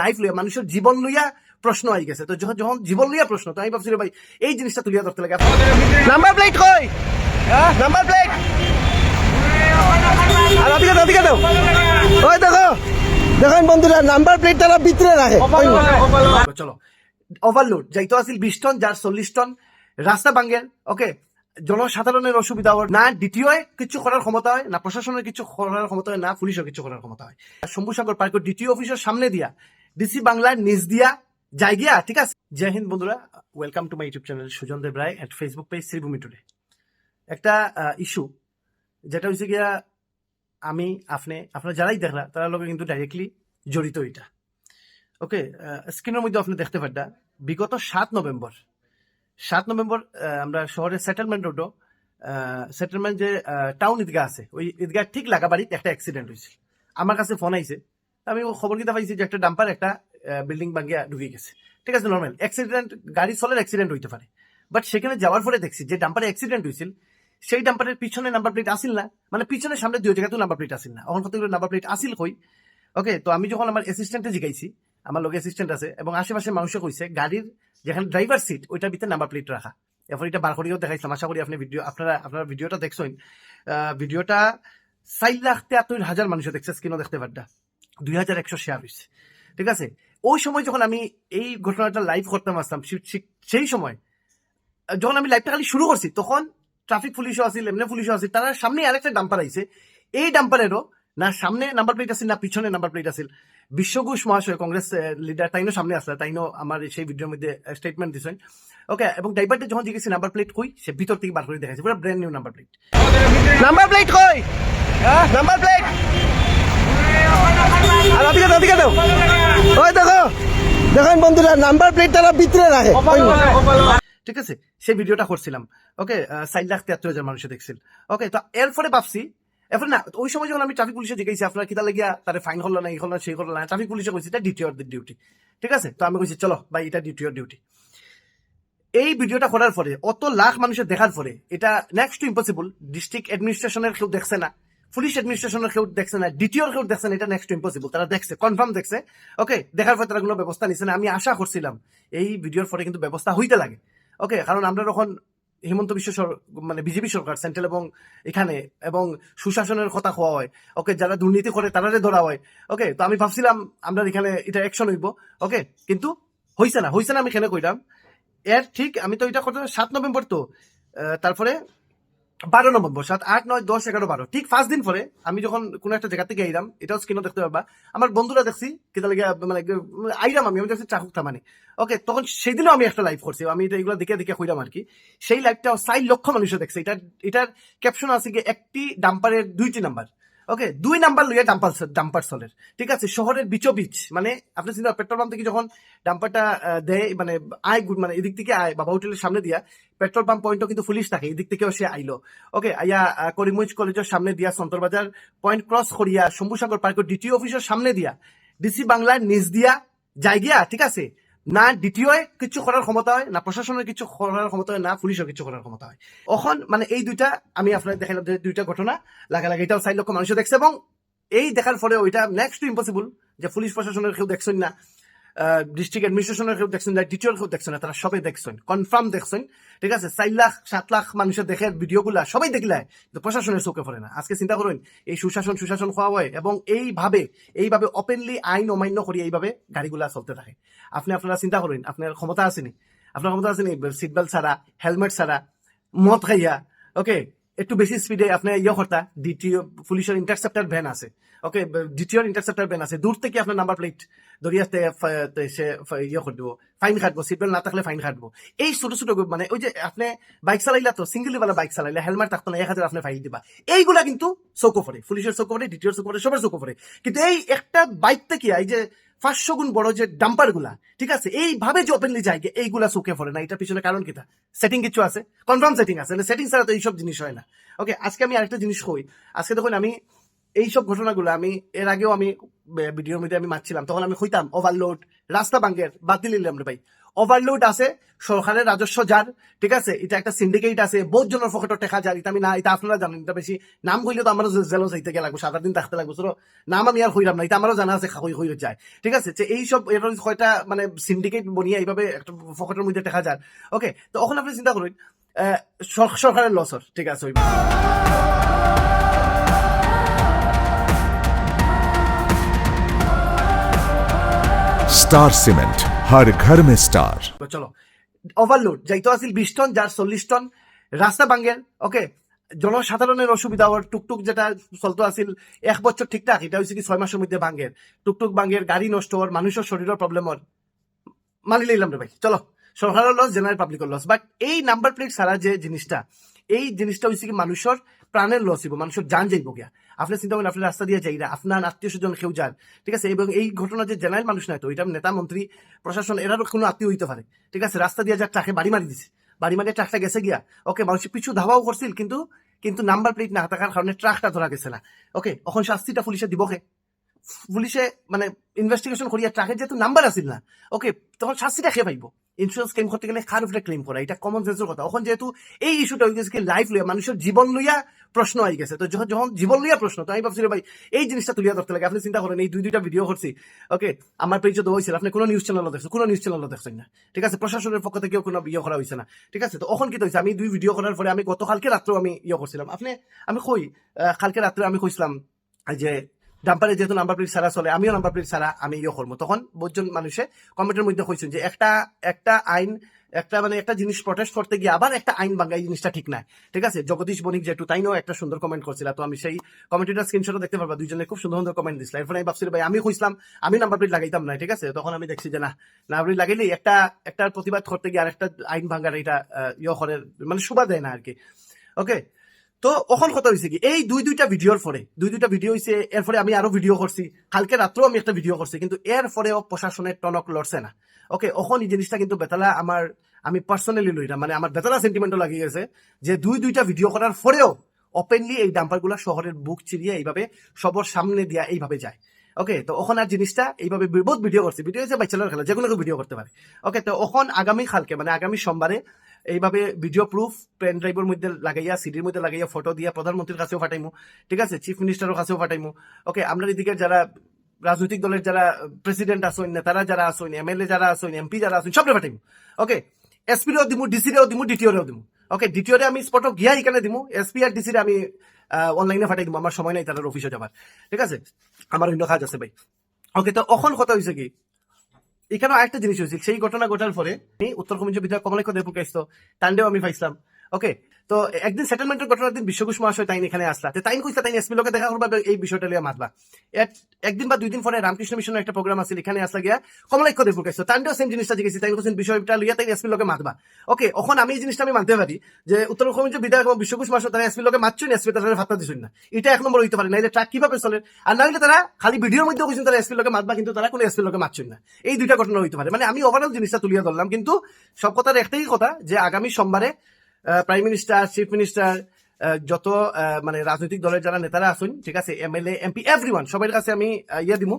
Life লইয়া মানুষের জীবন লইয়া প্রশ্ন আই গেছে। তো যখন জীবন লইয়া প্রশ্ন তো আমি ভাবছি ভাই এই জিনিসটা তুলিয়া ধরতে লাগে। নাম্বার প্লেট কই? নাম্বার প্লেট আর ওদিকে দাও, ওদিকে দাও। ওই দেখো দেখেন বন্ধুরা নাম্বার প্লেট তারা ভিতরে রাখে। চলো। ওভারলোড যাইতো আছিল বিশ টন যার চল্লিশ টন। রাস্তা ভাঙ্গের ওকে জনসাধারণের অসুবিধা হয়। না দ্বিতীয় কিছু করার ক্ষমতা হয় না প্রশাসনের কিছু করার ক্ষমতা হয় না পুলিশের কিছু করার ক্ষমতা হয়। শম্ভুসাগর পার্কের দ্বিতীয় অফিসের সামনে দিয়া ডিসি বাংলার নিজ দিয়া যাই গিয়া ঠিক আছে? জয় হিন্দ বন্ধুরা welcome to my YouTube channel Sujan Deb Roy at Facebook page Sribhumi today একটা ইস্যু যেটা হচ্ছে গিয়া, আমি, আপনি, আপনারা যারাই দেখলা, তারা লোকে কিন্তু ডাইরেক্টলি জড়িত এটা। ওকে স্ক্রিনের মধ্যে আপনি দেখতে পারটা বিগত সাত নভেম্বর সাত নভেম্বর আমরা শহরের সেটেলমেন্ট রোডও সেটেলমেন্ট যে টাউন ঈদগাহ আছে, ওই ঈদগাহ ঠিক লাগা বাড়িতে একটা অ্যাক্সিডেন্ট হয়েছে আমার কাছে ফোন আইছে আমি খবর কিতা পাইছি যে একটা ডাম্পার একটা বিল্ডিং ভাঙ্গিয়া ঢুকে গেছে। ঠিক আছে নর্মাল অ্যাক্সিডেন্ট গাড়ি চলের অ্যাক্সিডেন্ট হইতে পারে। বাট সেখানে যাওয়ার পরে দেখছি যে ডাম্পারে অ্যাক্সিডেন্ট হয়েছিল সেই ডাম্পারের পিছনে নাম্বার প্লেট আসিল না। মানে পিছনে সামনে দুই জায়গাতেও নাম্বার প্লেট আসিল না। এখন কতগুলো নাম্বার প্লেট আসিল কই? ওকে তো আমি যখন আমার অ্যাসিস্ট্যান্টে জিগাইছি, আমার লোক অ্যাসিস্ট্যান্ট আছে, এবং আশেপাশে মানুষে কইছে, গাড়ির যেখানে ড্রাইভার সিট ওইটার ভিতরে নাম্বার প্লেট রাখা। এরপর এটা বার করিও দেখাইছিলাম। আশা করি আপনি ভিডিও আপনারা আপনারা ভিডিওটা দেখছেন ভিডিওটা চার লাখ তেয়াত্তর হাজার মানুষে দেখছে স্ক্রিনও দেখতে পারটা দুই হাজার একশো শেয়ার ঠিক আছে? ওই সময় যখন আমি এই ঘটনাটা লাইভ করতাম আসতাম সেই সময় যখন আমি লাইভটা খালি শুরু করছি তখন ট্রাফিক পুলিশও আছিল এমনি পুলিশও আছিল তার সামনে আরেকটা ডাম্পার আইছে। এই ডাম্পারেরও না সামনে নাম্বার প্লেট আছিল না পিছনে নাম্বার প্লেট আছিল। বিশ্বঘোষ মহাশয় কংগ্রেস লিডার তাইনো সামনে আসলে তাইনো আমার সেই ভিডিওর মধ্যে স্টেটমেন্ট দিছেন। ওকে এবং ড্রাইভারটা যখন জিজ্ঞেস নাম্বার প্লেট কই সে ভিতর থেকে বার করে দেখাইছে পুরো brand new number plate number plate কই? নাম্বার প্লেট আর ওদিকে দাও, ওদিকে দাও। ওই দেখো দেখেন বন্ধুরা নাম্বার প্লেট তারা ভিতরে রাখে। ঠিক আছে সেই ভিডিওটা করছিলাম। ওকে চার লাখ তিয়াত্তর হাজার মানুষে দেখছিল। ওকে তো এরপরে ভাবছি এরপরে না ওই সময় যখন আমি ট্রাফিক পুলিশে জিজ্ঞাসি আপনার কিতা লাগিয়া তারে ফাইন হলো না এই হলো না সেই হলো না ট্রাফিক পুলিশে কইছি এটা ডিটিওর ডিউটি ঠিক আছে তো আমি কইছি চলো ভাই এটা ডিটিওর ডিউটি এই ভিডিওটা করার পরে অত লাখ মানুষের দেখার পরে এটা নেক্সট টু ইম্পসিবল ডিস্ট্রিক্ট অ্যাডমিনিস্ট্রেশনের কেউ দেখছে না। পুলিশ অ্যাডমিনিস্ট্রেশনের কেউ দেখছে না ডিটিওর কেউ দেখছে না, এটা নেক্সট ইম্পসিবল তারা দেখছে কনফার্ম দেখছে। ওকে দেখার পরে তারা কোনো ব্যবস্থা নিচ্ছে না। আমি আশা করছিলাম এই ভিডিওর পরে কিন্তু ব্যবস্থা হইতে লাগে। ওকে কারণ আমরা যখন হিমন্ত বিশ্ব মানে বিজেপি সরকার সেন্ট্রাল এবং এখানে, এবং সুশাসনের কথা হওয়া হয় ওকে যারা দুর্নীতি করে তারারে ধরা হয় ওকে তো আমি ভাবছিলাম আমরা এখানে এটা অ্যাকশন হইব ওকে কিন্তু হইছে না। হইছে না আমি এখানে কইলাম এর ঠিক আমি তো এটা কথা সাত নভেম্বর তো তারপরে বারো নভেম্বর সাত, আট, নয়, দশ, এগারো, বারো। ঠিক ফার্স্ট দিন পরে আমি যখন কোনো একটা জায়গা থেকে আইলাম, এটাও স্ক্রিনও দেখতে পাবা। আমার বন্ধুরা দেখছি কেতা লাগে মানে আইলাম আমি আমি দেখছি চাকুক থামানি। ওকে, তখন সেদিনও আমি একটা লাইভ করছি, আমি এটা এগুলো দেখে দেখে হইলাম আর কি সেই লাইভটা চার লক্ষ মানুষের দেখছে। এটা এটার ক্যাপশন আছে কি একটি ডাম্পারের দুইটি নাম্বার ওকে দুই নাম্বার লইয়া ডাম্পার ডাম্পার চলের ঠিক আছে শহরের বিচো বিচ মানে আপনি চিন্তা পেট্রোল পাম্প থেকে যখন ডাম্পারটা দেয় মানে আয় গুড মানে এদিক থেকে আয় বাবা হোটেলের সামনে দিয়া পেট্রোল পাম্প পয়েন্টও কিন্তু পুলিশ থাকে এদিক থেকেও সে আইলো। ওকে আইয়া আহ, করিমগঞ্জ কলেজের সামনে দিয়া সন্তরবাজার পয়েন্ট ক্রস করিয়া শম্ভুসাগর পার্কের ডিটিও অফিসের সামনে দিয়া ডিসি বাংলার নিজ দিয়া যাই গিয়া ঠিক আছে না দ্বিতীয় কিছু করার ক্ষমতা হয়, না প্রশাসনের কিছু করার ক্ষমতা হয়, না পুলিশের কিছু করার ক্ষমতা হয়। অখন মানে এই দুইটা আমি আপনার দেখালাম দুইটা ঘটনা। লাগা লাগে এটাও চার লক্ষ মানুষও দেখছে, এবং এই দেখার ফলে ওইটা নেক্সট ইম্পসিবল যে পুলিশ প্রশাসনের কেউ দেখছেন না। ডিস্ট্রিক্ট অ্যাডমিনিস্ট্রেশনের কেউ দেখছেন না ডিটিওর কেউ দেখছেন তারা সবাই দেখছেন কনফার্ম দেখছেন, ঠিক আছে? চার লাখ, সাত লাখ মানুষের দেখে ভিডিওগুলা সবাই দেখলে, কিন্তু প্রশাসনের চোখে পড়ে না। আজকে চিন্তা করুন, এই সুশাসন সুশাসন খাওয়া হয় এবং এইভাবে এইভাবে ওপেনলি আইন অমান্য করে এইভাবে গাড়িগুলা চলতে থাকে। আপনি, আপনারা চিন্তা করুন, আপনার ক্ষমতা আসেনি আপনার ক্ষমতা আসেনি সিট বেল্ট ছাড়া হেলমেট ছাড়া, মদ খাইয়া ওকে একটু বেশি স্পিডে আপনি ইয়ে করতা, দ্বিতীয় পুলিশের ইন্টারসেপ্টার ভ্যান আছে। ওকে দ্বিতীয় ইন্টারসেপ্টার ভ্যান আছে। দূর থেকে আপনার নাম্বার প্লেট দরিয়াতে সে ইয়ে করে দেবো। ফাইন কাটবো সিট না থাকলে ফাইন কাটবো। এই ছোট ছোট মানে ওই যে আপনি বাইক চালাইলা তো সিঙ্গেল বেলা বাইক চালাইলে হেলমেট থাকতো না, এক হাজার আপনি ফাইন দিবা। এইগুলা কিন্তু চৌকো পড়ে পুলিশের চৌকো পড়ে দ্বিতীয় চৌকো পড়ে সবার চৌকো পড়ে কিন্তু এই একটা বাইক থেকে এই যে পাঁচশো গুণ বড় যে ডাম্পারগুলা, ঠিক আছে? এইভাবে যে ওপেনলি যায় এইগুলা চোখে পড়ে না। এটা পিছনে কারণ কিটা সেটিং কিছু আছে? কনফার্ম সেটিং আছে। সেটিং ছাড়া তো এইসব জিনিস হয় না। ওকে আজকে আমি আরেকটা জিনিস কই? আজকে দেখুন, আমি এইসব ঘটনাগুলো, আমি এর আগেও আমি ভিডিওর মধ্যে আমি মারছিলাম। তখন আমি হইতাম ওভারলোড রাস্তা বাঙ্গের বাতিল নিলাম রে ভাই। ওভারলোড আছে, সরকারের রাজস্ব যার, ঠিক আছে? এটা একটা সিন্ডিকেট আছে, বহুত জনের ফকেটর টেকা যার এটা আমি না এটা আপনারা জানেন এটা বেশি নাম কইলে তো আমারও জেলো যাইতে গেলে লাগবো সাত দিন থাকতে লাগবো সর নাম আমি আর হইলাম না এটা আমারও জানা আছে হই হই যায়। ঠিক আছে? যে এইসব এরকম কয়টা মানে সিন্ডিকেট বনিয়া এইভাবে একটা ফকেটের মধ্যে টেকা যার ওকে তো ওখানে আপনি চিন্তা করুন সরকারের লসর ঠিক আছে স্টার সিমেন্ট হর ঘর মে স্টার চলো ওভারলোড যাইতো আসিল বিশ টন যার চল্লিশ টন রাস্তা বাঙ্গেল ওকে জনসাধারণের অসুবিধা হওয়ার টুকটুক যেটা চলতো আসিল এক বছর ঠিকঠাক, এটা হয়েছে কি ছয় মাসের মধ্যে বাঙ্গের টুকটুক বাঙ্গের গাড়ি নষ্ট হওয়ার, মানুষের শরীরের প্রবলেম হওয়ার, মানি লইলাম রে ভাই, চলো, সরকারের লস জেনারেল পাবলিকের লস বাট এই নাম্বার প্লেট সারা যে জিনিসটা, এই জিনিসটা হয়েছে কি মানুষের প্রাণের লস হইব, মানুষের যান যাইব গিয়া। আপনি চিন্তা করেন আপনি রাস্তা দিয়ে যাইরা, আপনার আত্মীয় স্বজন কেউ যান, ঠিক আছে? এবং এই ঘটনা যে জেনারেল মানুষ নাই তো, এটা নেতা, মন্ত্রী, প্রশাসন, এরারও কোনো আত্মীয় হইতে পারে, ঠিক আছে? রাস্তা দিয়ে যা ট্রাকে বাড়ি মারি দিছে, বাড়ি মারি ট্রাকটা গেছে গিয়া, ওকে মানুষের পিছু ধাওয়াও করছিল, কিন্তু কিন্তু নাম্বার প্লেট না থাকার কারণে ট্রাকটা ধরা গেছে না, ওকে? এখন শাস্তিটা পুলিশে দিবকে পুলিশে মানে ইনভেস্টিগেশন করিয়া ট্রাকের যেহেতু নাম্বার আছিল না, ওকে, তখন শাস্তিটা খেয়ে পাইব? ইন্স্যুরেন্স ক্লেম করতে গেলে কার উপরে ক্লেম করা? এটা কমন সেন্সের কথা। এখন যেহেতু এই ইস্যুটা হয়ে গেছে কি লাইফ লইয়া, মানুষের জীবন লইয়া প্রশ্ন আই গেছে। তো যখন যখন জীবন লইয়া প্রশ্ন, তো আমি ভাবছি ভাই, এই জিনিসটা তুলিয়া ধরতে লাগে। আপনি চিন্তা করেন, এই দুই দুইটা ভিডিও করছি। ওকে আমার পেজে তো হয়েছিল আপনি কোনো নিউজ চ্যানেলও দেখছেন, কোনো নিউজ চ্যানেলও দেখছেন না। ঠিক আছে, প্রশাসনের পক্ষ থেকেও কোনো ইয়ে করা হয়েছে না। ঠিক আছে, তো এখন কি হয়েছে আমি দুই ভিডিও করার পরে আমি গতকালকে রাত্রেও আমি ইয়ে করছিলাম। আপনি, আমি কই কালকে রাত্রে আমি কইছিলাম যে ডাম্পারে যেহেতু নাম্বার প্লেট ছাড়া চলে, আমিও নাম্বার প্লেট ছাড়া আমি ইয়ে করব। তখন বহুজন মানুষে কমেন্টের মধ্যে কইছেন যে একটা একটা আইন, একটা মানে একটা জিনিস প্রটেস্ট করতে গিয়ে আবার একটা আইন ভাঙ্গা এই জিনিসটা ঠিক নাই। ঠিক আছে? জগদীশ বণিক যেটু, তাইনও একটা সুন্দর কমেন্ট করছিল। তো আমি সেই কমেন্টটা স্ক্রিনশটও দেখতে পারবা, দুইজনে খুব সুন্দর সুন্দর কমেন্ট দিছিল। এরপরে আমি ভাবছি ভাই, আমি কইছিলাম, আমি নাম্বার প্লেট লাগাইতাম না, ঠিক আছে? তখন আমি দেখছি যে না নাম্বার প্লেট লাগাইলে একটা একটা প্রতিবাদ করতে গিয়ে আরেকটা আইন ভাঙ্গার এটা ইয়ে করে মানে শোভা দেয় না আর কি। ওকে তো অখন কথা হয়েছে কি, এই দুই দুইটা ভিডিওর পরে দুই দুইটা ভিডিও হয়েছে এরপরে আমি আরও ভিডিও করছি কালকে রাত্রেও আমি একটা ভিডিও করছি কিন্তু এর ফলেও প্রশাসনের টনক লড়ছে না। ওকে অখন এই জিনিসটা কিন্তু বেতালা আমার আমি পার্সোনালি লইলাম মানে আমার বেতালা সেন্টিমেন্টও লাগিয়ে গেছে যে দুই দুইটা ভিডিও করার পরেও ওপেনলি এই ডাম্পারগুলো শহরের বুক চিরিয়ে এইভাবে সবার সামনে দিয়া এইভাবে যায়। ওকে তো ওখান আর জিনিসটা এইভাবে বহুত ভিডিও করছি। ভিডিও হচ্ছে বাচ্চাদের খেলা যে কোনো ভিডিও করতে পারে। ওকে তো ওখন আগামী কালকে মানে আগামী সোমবারে এইভাবে ভিডিও প্রুফ পেন ড্রাইভের মধ্যে লাগাইয়া সিডির মধ্যে লাগাইয়া ফটো দিয়া প্রধানমন্ত্রীর কাছেও ফাটাইমু ঠিক আছে চিফ মিনিস্টারের কাছেও ফাটাইমু ওকে আপনার এদিকে যারা রাজনৈতিক দলের যারা প্রেসিডেন্ট আসেন নেতারা যারা আসেন এমএলএ যারা আসেন এমপি যারা আসেন সবরে ফাটাইমু ওকে এসপিরেও দিমু ডিসিরেও দিমু ডিটিওরেও দিমু। ওকে ডিটিওরে আমি স্পটও গিয়া এখানে দিমু। এসপি আর ডিসিরে আমি অনলাইনে ফাটাই দিব আমার সময় নাই তাদের অফিসে যাবার ঠিক আছে? আমার অন্য কাজ আছে ভাই ওকে তো অখন কথা হয়েছে কি এখানে আরেকটা জিনিস হয়েছে সেই ঘটনা ঘটার পরে উত্তর কমিশন বিধায়ক কমলেক্ষ দেবপুর কাইছিল তান্ডেও আমি পাইছিলাম। ওকে তো একদিন সেটেলমেন্টের ঘটনার দিন বিশ্বঘোষ মহাশয় তাইন এখানে আসলা। তাইন কইসা তাইন এসপি লোকে দেখা করবা এই বিষয়টা লিয়ে মাতবা। এক- একদিন বা দুই দিন পরে রামকৃষ্ণ মিশনের একটা প্রোগ্রাম আছে এখানে আসলা গিয়া কমলাক্ষ দেবপুর কাইছিল তান্ডেও সেম জিনিসটা জিজ্ঞেসি তাই কোথাও বিষয়টা লিয়া তাই এসপি লোকে মাতবা। ওকে ওখন আমি এই জিনিসটা আমি মানতে পারি যে উত্তর কমিশন বিধায়ক এবং বিশ্বঘোষ মহাশয় তারা এসপি লোকে মাতছেন এসপি তারা ভাত্তা দিচ্ছেন না। এটা এক নম্বর হইতে পারে, নাইলে ট্রাক কীভাবে চলে? আর নাইলে তারা খালি ভিডিওর মধ্যে কইছেন তারা এসপি লোকে মাতবা, কিন্তু তারা কোনো এসপি লোকে মাতছেন না। এই দুইটা ঘটনা হইতে পারে। মানে আমি ওভারঅল জিনিসটা তুলিয়া ধরলাম, কিন্তু সব কথার একটাই কথা যে আগামী সোমবারে প্রাইম মিনিস্টার চিফ মিনিস্টার যত মানে রাজনৈতিক দলের যারা নেতারা আছেন, ঠিক আছে এমএলএ এমপি এভরিওয়ান সবার কাছে আমি ইয়ে দিমু।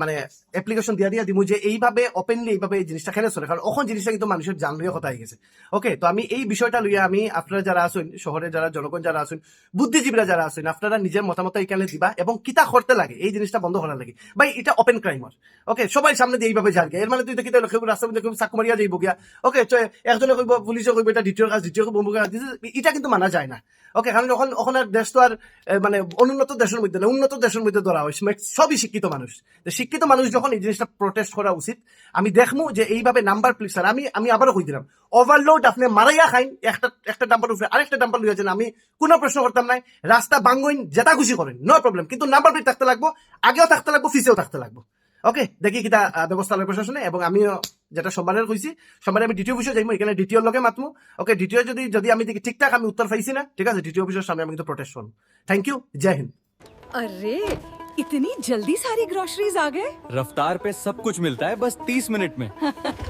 মানে অ্যাপ্লিকেশন দিয়া দিয়া দিমু যে এইভাবে ওপেনলি এইভাবে এই জিনিসটা খেলে চলে। কারণ ওখন জিনিসটা কিন্তু মানুষের জানলীয় কথা হয়ে গেছে। ওকে তো আমি এই বিষয়টা লইয়া আমি আপনারা যারা আছেন শহরে যারা জনগণ যারা আছেন বুদ্ধিজীবীরা যারা আছেন, আপনারা নিজের মতামত এখানে দিবা এবং কিতা করতে লাগে, এই জিনিসটা বন্ধ করার লাগে। ভাই এটা ওপেন ক্রাইমার ওকে সবাই সামনে দিয়ে এইভাবে যার এর মানে তুই দেখি তাহলে কেউ রাস্তার কেউ চাকু মারিয়া যাইব গিয়া। ওকে তো একজনে কইব পুলিশে কইব, এটা দ্বিতীয় কাজ, দ্বিতীয় বম্বু কাজ এটা কিন্তু মানা যায় না। ওকে কারণ যখন ওখানে দেশ তো আর মানে অনুন্নত দেশের মধ্যে না উন্নত দেশের মধ্যে ধরা হয় সবই শিক্ষিত মানুষ। শিক্ষিত মানুষ যখন এই জিনিসটা প্রোটেস্ট করা উচিত, আমি দেখমু যে এইভাবে নাম্বার প্লেট স্যার আমি আমি আবারও কই দিলাম ওভারলোড আপনি মারাইয়া খাইন, একটা একটা ডাম্পার উপরে আরেকটা ডাম্পার লইয়া আমি কোনো প্রশ্ন করতাম নাই, রাস্তা বাঙ্গইন যেটা খুশি করেন নো প্রবলেম কিন্তু নাম্বার প্লেট থাকতে লাগবো, আগেও থাকতে লাগবো ফিসেও থাকতে লাগবো। ওকে দেখি কিটা ব্যবস্থা লয় প্রশাসনে, এবং আমিও যেটা সোমবারের কইছি, সোমবারে আমি দ্বিতীয় অফিসে যাইমু, এখানে দ্বিতীয় লগে মাতমু। ওকে দ্বিতীয় যদি যদি আমি দেখি ঠিকঠাক, আমি উত্তর পাইছি না, ঠিক আছে দ্বিতীয় অফিসের সামনে আমি কিন্তু প্রোটেস্ট করব থ্যাংক ইউ জয় হিন্দ। अरे इतनी जल्दी सारी ग्रोसरीज आ गए? रफ्तार पे सब कुछ मिलता है बस तीस मिनट में।